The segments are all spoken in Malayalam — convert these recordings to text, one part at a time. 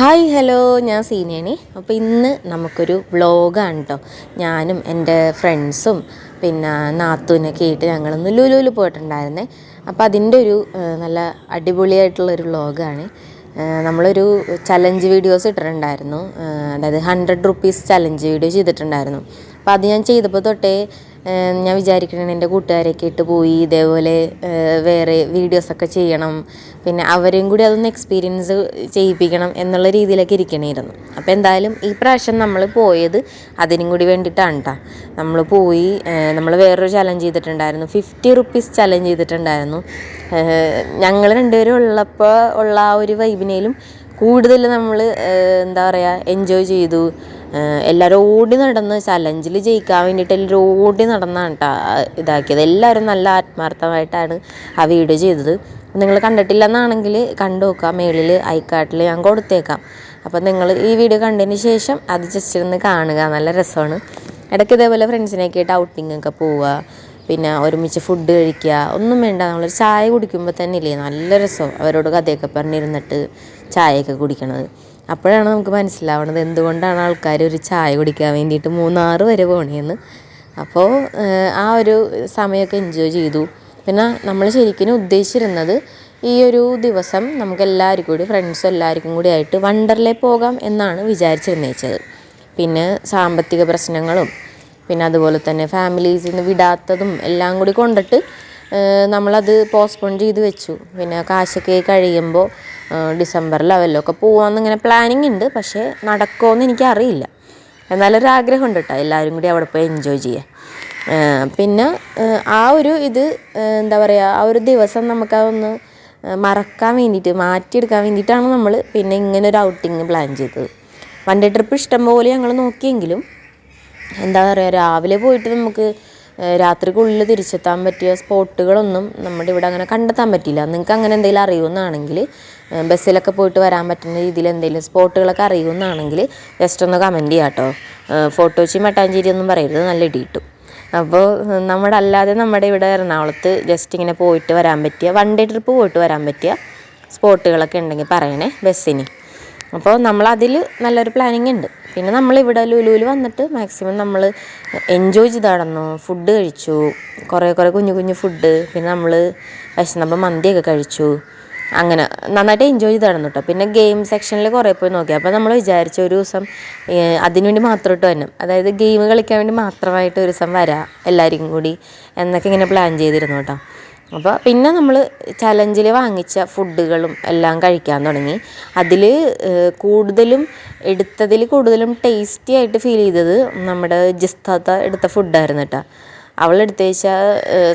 Hi hello. ഞാൻ സീനേണി അപ്പോൾ ഇന്ന് നമുക്കൊരു വ്ളോഗാണ് കേട്ടോ ഞാനും എന്റെ ഫ്രണ്ട്സും പിന്നെ നാത്തൂനൊക്കെ ആയിട്ട് ഞങ്ങളൊന്ന് ലുലുവിൽ പോയിട്ടുണ്ടായിരുന്നേ. അപ്പോൾ അതിന്റെ ഒരു നല്ല അടിപൊളിയായിട്ടുള്ളൊരു വ്ളോഗാണ് നമ്മളൊരു ചലഞ്ച് വീഡിയോസ് ഇട്ടിട്ടുണ്ടായിരുന്നു. അതായത് ഹൺഡ്രഡ് റുപ്പീസ് ചലഞ്ച് വീഡിയോ ചെയ്തിട്ടുണ്ടായിരുന്നു. അപ്പോൾ അത് ഞാൻ ചെയ്തപ്പോൾ തൊട്ടേ ഞാൻ വിചാരിക്കണേ എന്റെ കൂട്ടുകാരെയൊക്കെ ഇട്ട് പോയി ഇതേപോലെ വേറെ വീഡിയോസൊക്കെ ചെയ്യണം. പിന്നെ അവരെയും കൂടി അതൊന്ന് എക്സ്പീരിയൻസ് ചെയ്യിപ്പിക്കണം എന്നുള്ള രീതിയിലൊക്കെ ഇരിക്കണമായിരുന്നു അപ്പോൾ എന്തായാലും ഈ പ്രാവശ്യം നമ്മൾ പോയത് അതിനും കൂടി വേണ്ടിയിട്ടാണ് കേട്ടോ നമ്മൾ പോയി നമ്മൾ വേറൊരു ചലഞ്ച് ചെയ്തിട്ടുണ്ടായിരുന്നു. ഫിഫ്റ്റി റുപ്പീസ് ചലഞ്ച് ചെയ്തിട്ടുണ്ടായിരുന്നു. ഞങ്ങൾ രണ്ടുപേരും ഉള്ളപ്പോൾ ഉള്ള ആ ഒരു വൈബിനേലും കൂടുതൽ നമ്മൾ എന്താ പറയുക എൻജോയ് ചെയ്തു. എല്ലാവരും ഓടി നടന്ന് ചലഞ്ചിൽ ജയിക്കാൻ വേണ്ടിയിട്ട് എല്ലാവരും ഓടി നടന്നാണ് കേട്ടോ ഇതാക്കിയത്. എല്ലാവരും നല്ല ആത്മാർത്ഥമായിട്ടാണ് ആ വീഡിയോ ചെയ്തത്. നിങ്ങൾ കണ്ടിട്ടില്ലെന്നാണെങ്കിൽ കണ്ടു നോക്കാം. മേളിൽ ഐക്കാട്ടിൽ ഞാൻ കൊടുത്തേക്കാം. അപ്പോൾ നിങ്ങൾ ഈ വീഡിയോ കണ്ടതിന് ശേഷം അത് ജസ്റ്റ് ഒന്ന് കാണുക. നല്ല രസമാണ്. ഇടയ്ക്ക് ഇതേപോലെ ഫ്രണ്ട്സിനെയൊക്കെ ആയിട്ട് ഔട്ടിംഗ് ഒക്കെ പോവുക. പിന്നെ ഒരുമിച്ച് ഫുഡ് കഴിക്കുക. ഒന്നും വേണ്ട. നമ്മളൊരു ചായ കുടിക്കുമ്പോൾ തന്നെ ഇല്ലേ നല്ല രസം. അവരോട് കഥയൊക്കെ പറഞ്ഞിരുന്നിട്ട് ചായയൊക്കെ കുടിക്കണത്. അപ്പോഴാണ് നമുക്ക് മനസ്സിലാവുന്നത് എന്തുകൊണ്ടാണ് ആൾക്കാർ ഒരു ചായ കുടിക്കാൻ വേണ്ടിയിട്ട് മൂന്നാറ് വരെ പോണേന്ന്. അപ്പോൾ ആ ഒരു സമയമൊക്കെ എൻജോയ് ചെയ്തു. പിന്നെ നമ്മൾ ശരിക്കും ഉദ്ദേശിച്ചിരുന്നത് ഈ ഒരു ദിവസം നമുക്ക് എല്ലാവർക്കും കൂടി ഫ്രണ്ട്സ് എല്ലാവർക്കും കൂടി ആയിട്ട് വണ്ടർലേ പോകാം എന്നാണ് വിചാരിച്ചിരുന്നേച്ചത്. പിന്നെ സാമ്പത്തിക പ്രശ്നങ്ങളും പിന്നെ അതുപോലെ തന്നെ ഫാമിലീസിൽ നിന്ന് വിടാത്തതും എല്ലാം കൂടി കൊണ്ടിട്ട് നമ്മളത് പോസ്റ്റ്പോൺ ചെയ്ത് വെച്ചു. പിന്നെ കാശൊക്കെ കഴിയുമ്പോൾ ഡിസംബറിലോ ഒക്കെ പോകാമെന്നിങ്ങനെ പ്ലാനിങ് ഉണ്ട് പക്ഷേ നടക്കുമെന്ന് എനിക്കറിയില്ല. എന്നാലൊരു ആഗ്രഹം ഉണ്ട് കേട്ടോ എല്ലാവരും കൂടി അവിടെ പോയി എൻജോയ് ചെയ്യാൻ. പിന്നെ ആ ഒരു ഇത് എന്താ പറയുക ആ ഒരു ദിവസം നമുക്കതൊന്ന് മറക്കാൻ വേണ്ടിയിട്ട് മാറ്റിയെടുക്കാൻ വേണ്ടിയിട്ടാണ് നമ്മൾ പിന്നെ ഇങ്ങനെ ഒരു ഔട്ടിങ് പ്ലാൻ ചെയ്തത്. വൺ ഡേ ട്രിപ്പ് ഇഷ്ടംപോലെ ഞങ്ങൾ നോക്കിയെങ്കിലും എന്താ പറയുക രാവിലെ പോയിട്ട് നമുക്ക് രാത്രിക്കുള്ളിൽ തിരിച്ചെത്താൻ പറ്റിയ സ്പോട്ടുകളൊന്നും നമ്മുടെ ഇവിടെ അങ്ങനെ കണ്ടെത്താൻ പറ്റില്ല നിങ്ങൾക്ക് അങ്ങനെ എന്തെങ്കിലും അറിയുമെന്നാണെങ്കിൽ ബസ്സിലൊക്കെ പോയിട്ട് വരാൻ പറ്റുന്ന രീതിയിൽ എന്തെങ്കിലും സ്പോട്ടുകളൊക്കെ അറിയുമെന്നാണെങ്കിൽ ജസ്റ്റ് ഒന്ന് കമന്റ് ചെയ്യാം കേട്ടോ ഫോട്ടോച്ചി മട്ടാഞ്ചേരി ഒന്നും പറയരുത് നല്ല ഇടി കിട്ടും അപ്പോൾ നമ്മുടെ അല്ലാതെ നമ്മുടെ ഇവിടെ എറണാകുളത്ത് ജസ്റ്റ് ഇങ്ങനെ പോയിട്ട് വരാൻ പറ്റിയ വൺ ഡേ ട്രിപ്പ് പോയിട്ട് വരാൻ പറ്റിയ സ്പോട്ടുകളൊക്കെ ഉണ്ടെങ്കിൽ പറയണേ ബസ്സിന്. അപ്പോൾ നമ്മളതിൽ നല്ലൊരു പ്ലാനിങ് ഉണ്ട് പിന്നെ നമ്മളിവിടെ ലുലുവിൽ വന്നിട്ട് മാക്സിമം നമ്മൾ എൻജോയ് ചെയ്ത് നടന്നു ഫുഡ് കഴിച്ചു. കുറേ കുറേ കുഞ്ഞു കുഞ്ഞു ഫുഡ് പിന്നെ നമ്മൾ വിശന്നപ്പോൾ മന്തിയൊക്കെ കഴിച്ചു. അങ്ങനെ നന്നായിട്ട് എൻജോയ് ചെയ്ത് നടന്നു കേട്ടോ. പിന്നെ ഗെയിം സെക്ഷനിൽ കുറേ പോയി നോക്കി. അപ്പോൾ നമ്മൾ വിചാരിച്ചു ഒരു ദിവസം അതിനുവേണ്ടി മാത്രം ഇട്ട് വരണം. അതായത് ഗെയിം കളിക്കാൻ വേണ്ടി മാത്രമായിട്ട് ഒരു ദിവസം വരാം എല്ലാവർക്കും കൂടി എന്നൊക്കെ ഇങ്ങനെ പ്ലാൻ ചെയ്തിരുന്നു കേട്ടോ. അപ്പോൾ പിന്നെ നമ്മൾ ചലഞ്ചിൽ വാങ്ങിച്ച ഫുഡുകളും എല്ലാം കഴിക്കാൻ തുടങ്ങി. അതിൽ കൂടുതലും എടുത്തതിൽ കൂടുതലും ടേസ്റ്റി ആയിട്ട് ഫീൽ ചെയ്തത് നമ്മുടെ ജിസ്താത്ത എടുത്ത ഫുഡായിരുന്നു കേട്ടോ അവളെടുത്ത് വെച്ചാൽ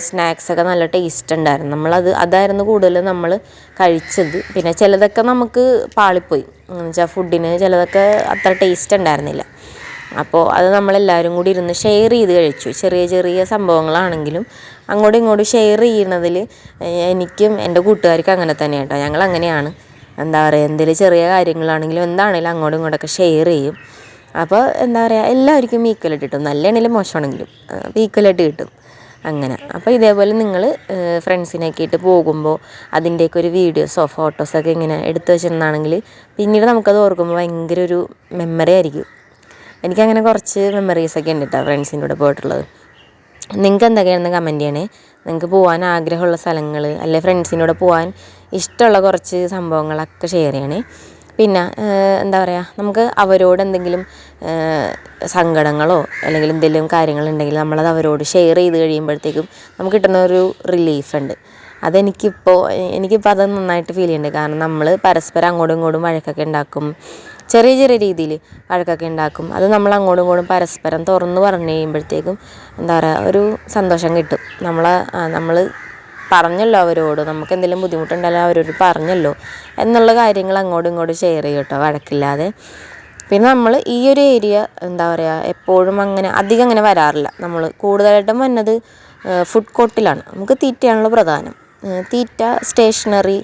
സ്നാക്സൊക്കെ നല്ല ടേസ്റ്റ് ഉണ്ടായിരുന്നു. നമ്മളത് അതായിരുന്നു കൂടുതൽ നമ്മൾ കഴിച്ചത്. പിന്നെ ചിലതൊക്കെ നമുക്ക് പാളിപ്പോയി. എന്നുവെച്ചാൽ ഫുഡിന് ചിലതൊക്കെ അത്ര ടേസ്റ്റ് ഉണ്ടായിരുന്നില്ല. അപ്പോൾ അത് നമ്മളെല്ലാവരും കൂടി ഇരുന്ന് ഷെയർ ചെയ്ത് കഴിച്ചു. ചെറിയ ചെറിയ സംഭവങ്ങളാണെങ്കിലും അങ്ങോട്ടും ഇങ്ങോട്ടും ഷെയർ ചെയ്യണതിൽ എനിക്കും എന്റെ കൂട്ടുകാർക്കും അങ്ങനെ തന്നെ കേട്ടോ. ഞങ്ങൾ അങ്ങനെയാണ്. എന്താ പറയുക എന്തെങ്കിലും ചെറിയ കാര്യങ്ങളാണെങ്കിലും എന്താണെങ്കിലും അങ്ങോട്ടും ഇങ്ങോട്ടൊക്കെ ഷെയർ ചെയ്യും. അപ്പോൾ എന്താ പറയുക എല്ലാവർക്കും ഈക്വലായിട്ട് കിട്ടും. നല്ലതാണെങ്കിലും മോശമാണെങ്കിലും ഈക്വലായിട്ട് കിട്ടും. അങ്ങനെ. അപ്പോൾ ഇതേപോലെ നിങ്ങൾ ഫ്രണ്ട്സിനൊക്കെ ആയിട്ട് പോകുമ്പോൾ അതിന്റെയൊക്കെ ഒരു വീഡിയോസോ ഫോട്ടോസൊക്കെ ഇങ്ങനെ എടുത്തു വെച്ചിരുന്നാണെങ്കിൽ പിന്നീട് നമുക്കത് ഓർക്കുമ്പോൾ ഭയങ്കര ഒരു മെമ്മറി ആയിരിക്കും. എനിക്കങ്ങനെ കുറച്ച് മെമ്മറീസൊക്കെ ഉണ്ട് കേട്ടോ ഫ്രണ്ട്സിന്റെ കൂടെ പോയിട്ടുള്ളത്. നിങ്ങൾക്ക് എന്തൊക്കെയാണെന്ന് കമന്റ് ചെയ്യണേ? നിങ്ങൾക്ക് പോകാൻ ആഗ്രഹമുള്ള സ്ഥലങ്ങൾ അല്ലെ ഫ്രണ്ട്സിന്റെ കൂടെ പോകാൻ ഇഷ്ടമുള്ള കുറച്ച് സംഭവങ്ങളൊക്കെ ഷെയർ ചെയ്യണേ. പിന്നെ എന്താ പറയുക നമുക്ക് അവരോട് എന്തെങ്കിലും സങ്കടങ്ങളോ അല്ലെങ്കിൽ എന്തെങ്കിലും കാര്യങ്ങളുണ്ടെങ്കിൽ നമ്മളത് അവരോട് ഷെയർ ചെയ്ത് കഴിയുമ്പോഴത്തേക്കും നമുക്ക് കിട്ടുന്ന ഒരു റിലീഫുണ്ട് അതെനിക്കിപ്പോൾ എനിക്കിപ്പോൾ അത് നന്നായിട്ട് ഫീൽ ചെയ്യുന്നുണ്ട്. കാരണം നമ്മൾ പരസ്പരം അങ്ങോട്ടും ഇങ്ങോട്ടും വഴക്കൊക്കെ ഉണ്ടാക്കും. ചെറിയ ചെറിയ രീതിയിൽ വഴക്കൊക്കെ ഉണ്ടാക്കും. അത് നമ്മൾ അങ്ങോട്ടും ഇങ്ങോട്ടും പരസ്പരം തുറന്ന് പറഞ്ഞു കഴിയുമ്പോഴത്തേക്കും എന്താ പറയുക ഒരു സന്തോഷം കിട്ടും. നമ്മൾ നമ്മൾ പറഞ്ഞല്ലോ അവരോട് നമുക്ക് എന്തെങ്കിലും ബുദ്ധിമുട്ടുണ്ടല്ലോ അവരോട് പറഞ്ഞല്ലോ എന്നുള്ള കാര്യങ്ങൾ അങ്ങോട്ടും ഇങ്ങോട്ടും ഷെയർ ചെയ്യും കേട്ടോ വഴക്കില്ലാതെ. പിന്നെ നമ്മൾ ഈ ഒരു ഏരിയ എന്താ പറയുക എപ്പോഴും അങ്ങനെ അധികം അങ്ങനെ വരാറില്ല. നമ്മൾ കൂടുതലായിട്ടും വന്നത് ഫുഡ് കോർട്ടിലാണ് നമുക്ക് തീറ്റയാണല്ലോ പ്രധാനം. തീറ്റ സ്റ്റേഷനറി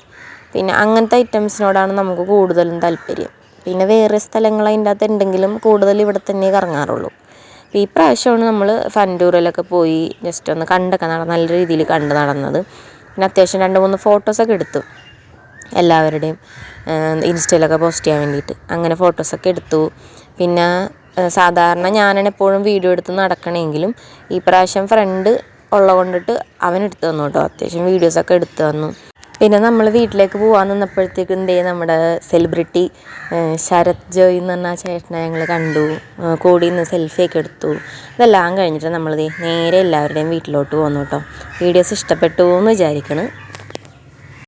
പിന്നെ അങ്ങനത്തെ ഐറ്റംസിനോടാണ് നമുക്ക് കൂടുതലും താല്പര്യം. പിന്നെ വേറെ സ്ഥലങ്ങൾ അതിന്റെ അകത്ത് ഉണ്ടെങ്കിലും കൂടുതൽ ഇവിടെ തന്നെ കറങ്ങാറുള്ളൂ. ഈ പ്രാവശ്യമാണ് നമ്മൾ ഫൻഡൂറിലൊക്കെ പോയി ജസ്റ്റ് ഒന്ന് കണ്ടൊക്കെ നട നല്ല രീതിയിൽ കണ്ട് നടന്നത്. പിന്നെ അത്യാവശ്യം രണ്ട് മൂന്ന് ഫോട്ടോസൊക്കെ എടുത്തു. എല്ലാവരുടെയും ഇൻസ്റ്റയിലൊക്കെ പോസ്റ്റ് ചെയ്യാൻ വേണ്ടിയിട്ട്. അങ്ങനെ ഫോട്ടോസൊക്കെ എടുത്തു. പിന്നെ സാധാരണ ഞാനാണ് എപ്പോഴും വീഡിയോ എടുത്ത് നടക്കണമെങ്കിലും ഈ പ്രാവശ്യം ഫ്രണ്ട് ഉള്ളത് കൊണ്ടിട്ട് അവൻ എടുത്തു തന്നു കേട്ടോ. അത്യാവശ്യം വീഡിയോസൊക്കെ എടുത്തു തന്നു. പിന്നെ നമ്മൾ വീട്ടിലേക്ക് പോകാൻ നിന്നപ്പോഴത്തേക്കും എന്തേ നമ്മുടെ സെലിബ്രിറ്റി ശരത് ജോയ് എന്ന് പറഞ്ഞ ചേട്ടനെ ഞങ്ങൾ കണ്ടു. കൂടി നിന്ന് സെൽഫിയൊക്കെ എടുത്തു. ഇതെല്ലാം കഴിഞ്ഞിട്ട് നമ്മൾ നേരെ എല്ലാവരുടെയും വീട്ടിലോട്ട് പോന്നു കേട്ടോ. വീഡിയോസ് ഇഷ്ടപ്പെട്ടു എന്ന് വിചാരിക്കണം.